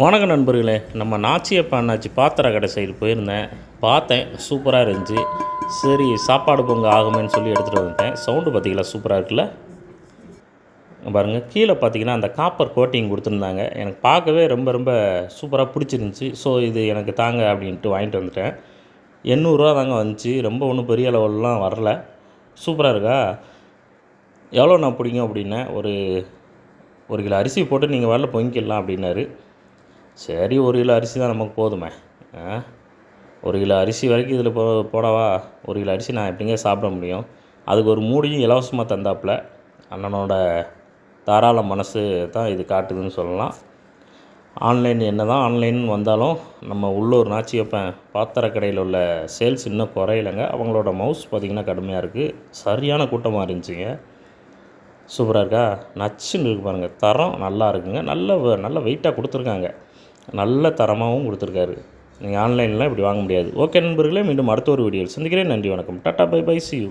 வணக்கம் நண்பர்களே நம்ம நாச்சியப்பா அண்ணாச்சி பாத்திர கடை சைடு போயிருந்தேன். பார்த்தேன் சூப்பராக இருந்துச்சு. சரி சாப்பாடு பொங்க ஆகுமேன்னு சொல்லி எடுத்துகிட்டு வந்துட்டேன். சவுண்டு பார்த்திங்களா சூப்பராக இருக்குல்ல? பாருங்கள் கீழே பார்த்தீங்கன்னா அந்த காப்பர் கோட்டிங் கொடுத்துருந்தாங்க. எனக்கு பார்க்கவே ரொம்ப ரொம்ப சூப்பராக பிடிச்சிருந்துச்சி. ஸோ இது எனக்கு தாங்க அப்படின்ட்டு வாங்கிட்டு வந்துட்டேன். எண்ணூறுரூவா தாங்க வந்துச்சு. ரொம்ப ஒன்றும் பெரிய லெவல்லாம் வரல. சூப்பராக இருக்கா? எவ்வளோ நான் பிடிங்க அப்படின்னேன் ஒரு ஒரு கிலோ அரிசி போட்டு நீங்கள் வரல பொங்கிக்கலாம் அப்படின்னாரு. சரி ஒரு கிலோ அரிசி தான் நமக்கு போதுமே. ஆ? ஒரு கிலோ அரிசி வரைக்கும் இதில் போ போடவா? ஒரு கிலோ அரிசி நான் எப்படிங்க சாப்பிட முடியும்? அதுக்கு ஒரு மூடியும் இலவசமாக தந்தாப்புல. அண்ணனோட தாராள மனசு தான் இது காட்டுதுன்னு சொல்லலாம். ஆன்லைன் என்ன தான் ஆன்லைன் வந்தாலும் நம்ம உள்ளூர் நாச்சியப்பன் பாத்திர கடையில் உள்ள சேல்ஸ் இன்னும் குறையலைங்க. அவங்களோட மவுஸ் பார்த்திங்கன்னா கடுமையாக இருக்குது சரியான கூட்டமாக இருந்துச்சுங்க. சூப்பராக இருக்கா? நச்சுன்னு இருக்கு பாருங்கள் தரம் நல்லா இருக்குங்க. நல்ல வ- நல்ல வெயிட்டாக கொடுத்துருக்காங்க. நல்ல தரமாகவும் கொடுத்துருக்காரு. நீங்கள் ஆன்லைனில் இப்படி வாங்க முடியாது. ஓகே நண்பர்களே மீண்டும் அடுத்த ஒரு வீடியோவில் சந்திக்கிறேன். நன்றி வணக்கம். Tata bye bye. See you